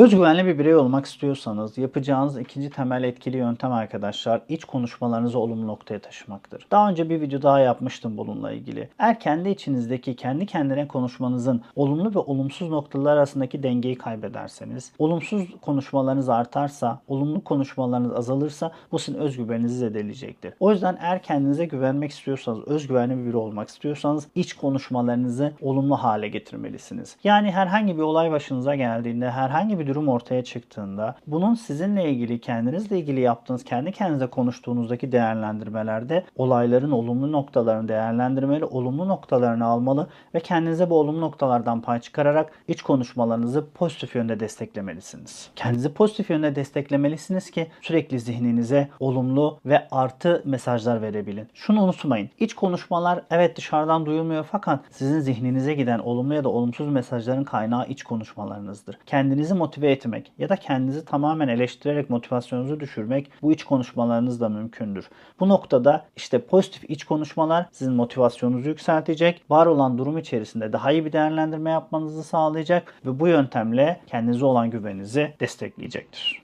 Özgüvenli bir birey olmak istiyorsanız yapacağınız ikinci temel etkili yöntem arkadaşlar iç konuşmalarınızı olumlu noktaya taşımaktır. Daha önce bir video daha yapmıştım bununla ilgili. Eğer kendi içinizdeki kendi kendine konuşmanızın olumlu ve olumsuz noktalar arasındaki dengeyi kaybederseniz, olumsuz konuşmalarınız artarsa, olumlu konuşmalarınız azalırsa bu sizin özgüveninizi zedeleyecektir. O yüzden eğer kendinize güvenmek istiyorsanız, özgüvenli bir biri olmak istiyorsanız iç konuşmalarınızı olumlu hale getirmelisiniz. Yani herhangi bir olay başınıza geldiğinde, herhangi bir durum ortaya çıktığında bunun sizinle ilgili, kendinizle ilgili yaptığınız, kendi kendinize konuştuğunuzdaki değerlendirmelerde olayların olumlu noktalarını değerlendirmeli, olumlu noktalarını almalı ve kendinize bu olumlu noktalardan pay çıkararak iç konuşmalarınızı pozitif yönde desteklemelisiniz. Kendinizi pozitif yönde desteklemelisiniz ki sürekli zihninize olumlu ve artı mesajlar verebilin. Şunu unutmayın. İç konuşmalar evet dışarıdan duyulmuyor fakat sizin zihninize giden olumlu ya da olumsuz mesajların kaynağı iç konuşmalarınızdır. Kendinizi motive etmek ya da kendinizi tamamen eleştirerek motivasyonunuzu düşürmek bu iç konuşmalarınızla mümkündür. Bu noktada işte pozitif iç konuşmalar sizin motivasyonunuzu yükseltecek, var olan durum içerisinde daha iyi bir değerlendirme yapmanızı sağlayacak ve bu yöntemle kendinize olan güveninizi destekleyecektir.